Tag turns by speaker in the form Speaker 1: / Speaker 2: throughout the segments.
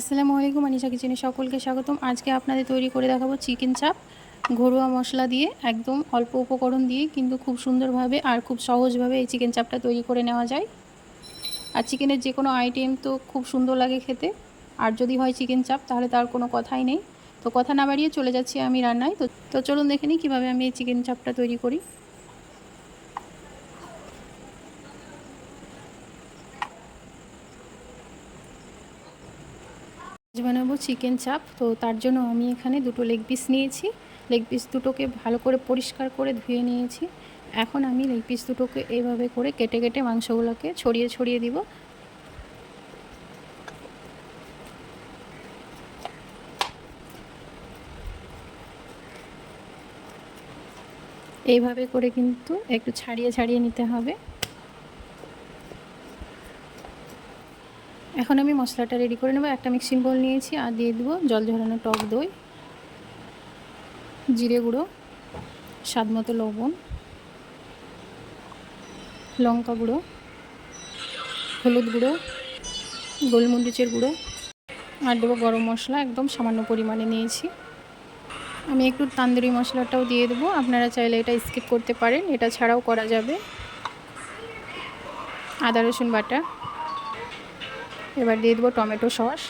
Speaker 1: আসসালামু আলাইকুম, আনিশা কিচেনে সকলকে স্বাগতম। আজকে আপনাদের তৈরি করে দেখাবো চিকেন চাপ, ঘরোয়া মশলা দিয়ে, একদম অল্প উপকরণ দিয়ে, কিন্তু খুব সুন্দরভাবে আর খুব সহজভাবে এই চিকেন চাপটা তৈরি করে নেওয়া যায়। আর চিকেনের যে কোনো আইটেম তো খুব সুন্দর লাগে খেতে। আর যদি হয় চিকেন চাপ, তাহলে তার কোনো কথাই নেই। তো কথা না বাড়িয়ে চলে যাচ্ছি আমি রান্নায়। তো তো চলুন দেখে নিই কীভাবে আমি এই চিকেন চাপটা তৈরি করি। বানাবো চিকেন চাপ তো তার জন্য আমি এখানে দুটো লেগ পিস নিয়েছি। লেগ পিস দুটোকে ভালো করে পরিষ্কার করে ধুয়ে নিয়েছি। এখন আমি লেগ পিস দুটোকে এইভাবে করে কেটে কেটে মাংসগুলোকে ছড়িয়ে ছড়িয়ে দিব। এইভাবে করে কিন্তু একটু ছাড়িয়ে ছাড়িয়ে নিতে হবে। এখন আমি মশলাটা রেডি করে নেব। একটা মিক্সিং বোল নিয়েছি, আর দিয়ে দেবো জল ঝরানো টক দই, জিরে গুঁড়ো, স্বাদ মতো লবণ, লঙ্কা গুঁড়ো, হলুদ গুঁড়ো, গোলমরিচের গুঁড়ো, আর দেবো গরম মশলা, একদম সামান্য পরিমাণে নিয়েছি। আমি একটু তান্দুরি মশলাটাও দিয়ে দেবো। আপনারা চাইলে এটা স্কিপ করতে পারেন, এটা ছাড়াও করা যাবে। আদা রসুন বাটা। এবার দিয়ে দেবো টমেটো সস।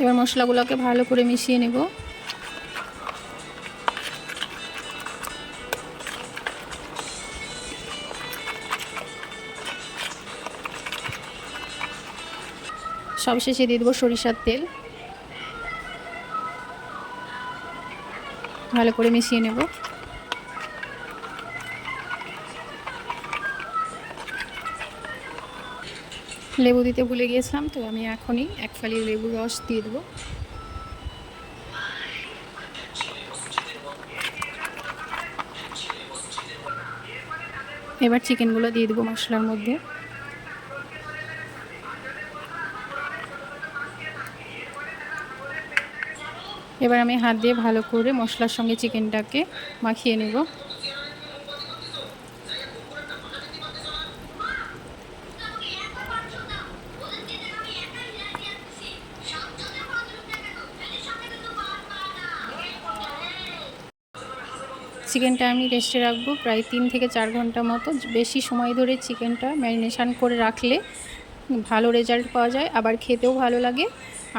Speaker 1: এবার মশলাগুলোকে ভালো করে মিশিয়ে নেব। সবশেষে দিয়ে দেবো সরিষার তেল। ভালো করে মিশিয়ে নেব। লেবু দিতে ভুলে গিয়েছিলাম, তো আমি এখনই এক ফালি লেবু রস দিয়ে দেবো। এবার চিকেনগুলো দিয়ে দেবো মশলার মধ্যে। এবার আমি হাত দিয়ে ভালো করে মশলার সঙ্গে চিকেনটাকে মাখিয়ে নেব। চিকেনটা আমি রেস্টে রাখব প্রায় তিন থেকে চার ঘণ্টা মতো। বেশি সময় ধরে চিকেনটা ম্যারিনেশান করে রাখলে ভালো রেজাল্ট পাওয়া যায়, আবার খেতেও ভালো লাগে।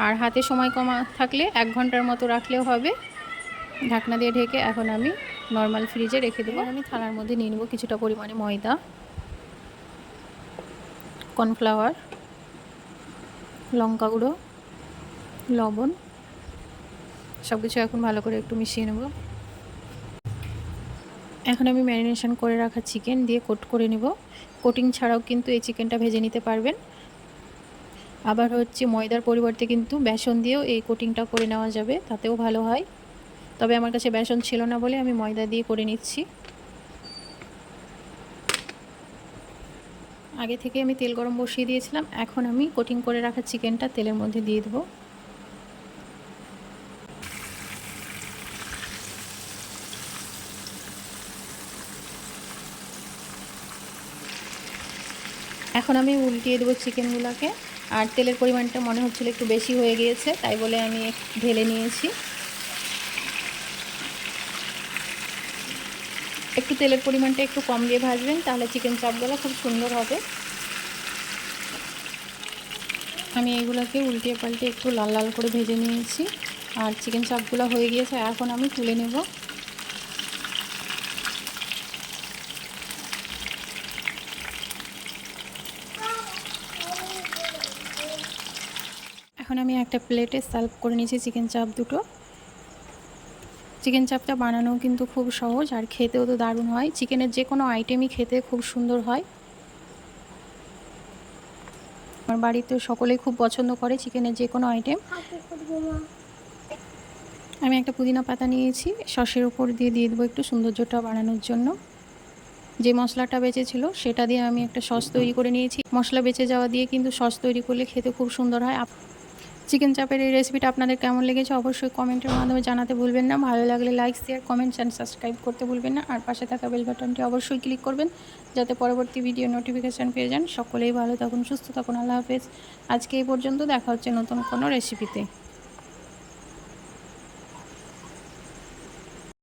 Speaker 1: আর হাতে সময় কমা থাকলে এক ঘণ্টার মতো রাখলেও হবে। ঢাকনা দিয়ে ঢেকে এখন আমি নর্মাল ফ্রিজে রেখে দেবো। আমি থালার মধ্যে নিয়ে নেব কিছুটা পরিমাণে ময়দা কর্নফ্লাওয়ার লঙ্কা গুঁড়ো, লবণ সব কিছু এখন ভালো করে একটু মিশিয়ে নেব। এখন আমি ম্যারিনেশন করে রাখা চিকেন দিয়ে কোট করে নেব। কোটিং ছাড়াও কিন্তু এই চিকেনটা ভেজে নিতে পারবেন। আবার হচ্ছে ময়দার পরিবর্তে কিন্তু বেসন দিয়েও এই কোটিংটা করে নেওয়া যাবে, তাতেও ভালো হয়। তবে আমার কাছে বেসন ছিল না বলে আমি ময়দা দিয়ে করে নিচ্ছি। আগে থেকে আমি তেল গরম বসিয়ে দিয়েছিলাম, এখন আমি কোটিং করে রাখা চিকেনটা তেলের মধ্যে দিয়ে দেবো। এখন আমি উল্টিয়ে দেবো চিকেনগুলোকে। আর তেলের পরিমাণটা মনে হচ্ছিল একটু বেশি হয়ে গিয়েছে, তাই বলে আমি ঢেলে নিয়েছি। একটু তেলের পরিমাণটা একটু কম দিয়ে ভাজবেন, তাহলে চিকেন চাপগুলো খুব সুন্দর হবে। আমি এগুলোকে উল্টিয়ে পাল্টে একটু লাল লাল করে ভেজে নিয়েছি। আর চিকেন চাপগুলো হয়ে গিয়েছে, এখন আমি তুলে নেব। এখন আমি একটা প্লেটে সার্ভ করে নিয়েছি চিকেন চাপ দুটো। চিকেন চাপটা বানানো কিন্তু খুব সহজ আর খেতেও তো দারুণ হয়। চিকেনের যে কোনো আইটেমই খেতে খুব সুন্দর হয়। আমার বাড়িতে সকলেই খুব পছন্দ করে চিকেনের যে কোনো আইটেম আমি একটা পুদিনা পাতা নিয়েছি সসের উপর দিয়ে দিয়ে দেবো একটু সৌন্দর্যটা বাড়ানোর জন্য। যে মশলাটা বেঁচেছিল সেটা দিয়ে আমি একটা সস তৈরি করে নিয়েছি। মশলা বেঁচে যাওয়া দিয়ে কিন্তু সস তৈরি করলে খেতে খুব সুন্দর হয়। চিকেন চাপের এই রেসিপিটা আপনাদের কেমন লেগেছে অবশ্যই কমেন্টের মাধ্যমে জানাতে ভুলবেন না। ভালো লাগলে like share comments and subscribe করতে ভুলবেন না। আর পাশে থাকা বেল বাটনটি অবশ্যই ক্লিক করবেন যাতে পরবর্তী ভিডিও নোটিফিকেশান পেয়ে যান। সকলেই ভালো থাকুন, সুস্থ থাকুন। আল্লাহ হাফেজ। আজকে এই পর্যন্ত দেখা হচ্ছে নতুন কোনো রেসিপিতে